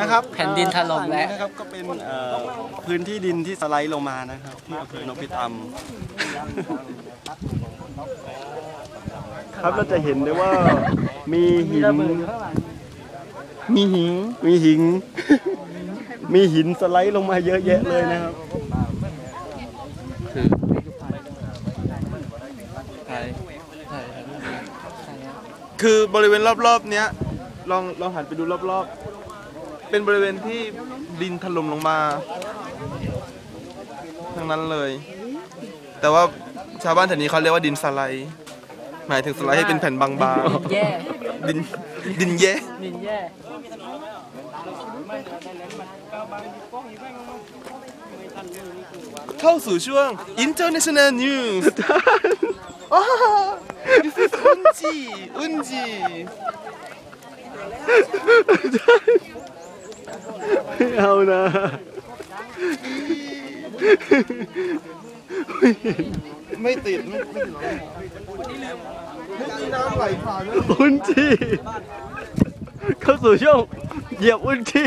นะครับแผ่นดินถล่มแล้วนะครับก็เป็นเอ่อพื้นที่ดินที่สไลด์ลงมานะครับที่อำเภอนพิตำครับเราจะเห็นได้ว่ามีหินมีหินมีหินมีหินสไลด์ลงมาเยอะแยะเลยนะครับคือใช่คือบริเวณรอบๆเนี้ย ลองลองหันไปดูรอบๆ เป็นบริเวณที่ดินถล่มลงมาทั้งนั้นเลย แต่ว่าชาวบ้านแถวนี้เขาเรียกว่าดินสไลด์หมายถึงสไลด์ให้เป็นแผ่นบางแย่ๆดินดินแย่ดินแย่เข้าสู่ช่วง International News อ้า This is อุนจีอุนจี ไม่เอานะไม่ติดไม่ไม่ติดไม่มีน้ำไหลผ่านด้วยอุนจีเข้าสู่ช่วงเหยียบอุนจี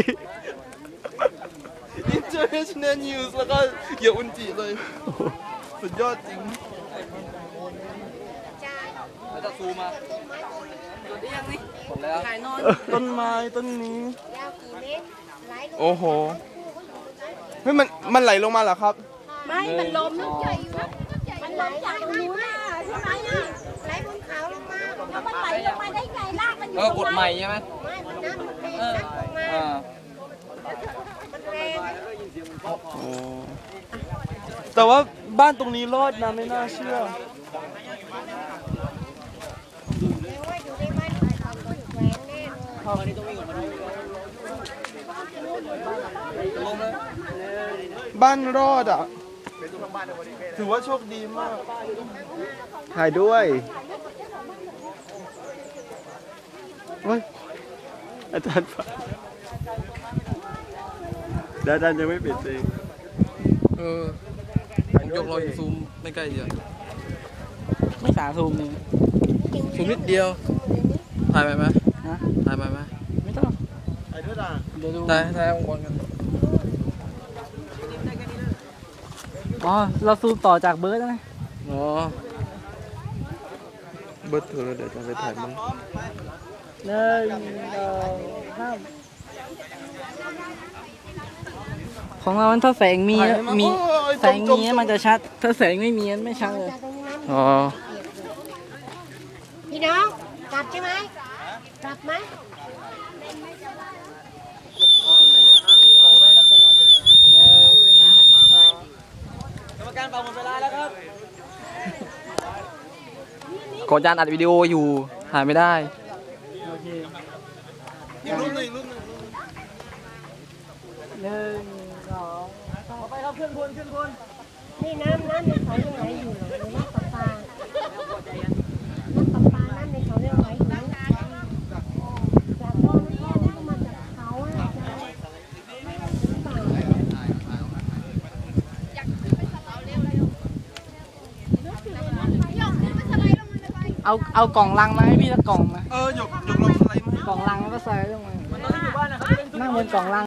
International News แล้วก็เหยียบอุนจีเลย สุดยอดจริง แล้วจะซูมมาหมดแล้วต้นไม้ต้นนี้ยาวกี่เมตรไหลลงโอ้โหเฮ้ยมันมันไหลลงมาเหรอครับ ไม่ มันลมลูกใหญ่อยู่นะมันลมจากตรงนู้นน่ะใช่ไหมน่ะไหลบนเขาลงมาแล้วมันไหลลงมาได้ไงรากมันอยู่ก็ตรงกดไหใหนม่ใช่ไหมไม่มันน้ำมันแรงซัดลงมาอ่ามันแรงแต่ว่าบ้านตรงนี้รอดนะไม่น่าเชื่อแต่ว่าอยู่ใน บ้านเขาคนแขวนแน่เลยบ้านรอดอะ ถือว่าโชคดีมาก ถ่ายด้วยโอ้ยอาจารย์ฟังเดี๋ยวอาจารย์ยังไม่ปิดเองเออผมยกเราซูมไม่ใกล้เดียวไม่สาซูมเลย ซูมนิดเดียว ถ่ายไปไหมฮะถ่ายไปไหมไม่ต้องถ่ายด้วยล่ะเดี๋ยวดูถ่ายถ่ายข้างบนกัน อ๋อ เราซูมต่อจากเบิร์ดได้ไหมอ๋อ เบิร์ดเธอเดี๋ยวจะไปถ่ายมันหนึ่งสองสามของเรามันถ้าแสงมีอะมี แสงมีอะมันจะชัด ถ้าแสงไม่มีมันไม่ชัดเลยจากตรงนั้นอ๋อ พี่น้องกลับใช่ไหมกลับไหมกดจานอัดวิดีโออยู่ถ่ายไม่ได้อีกรูปหนึงอีกรูปหนึงหนึ่งสองต่อไปครับขึ้นบนขึ้นบนนี่น้ำน้ำในเขายังไหลอยู่เหรอหรือน้ำประปาน้ำประปาน้ำในเขายังไหลอยู่จากบ่อน้ำก็มาจากเขาอะจาก เอาเอากล่องลังมาให้พี่ละกล่องมาเออหยกหยกลองสไลด์มา กล่องลังแล้วก็ใส่ลงมานั่งบนกล่องลัง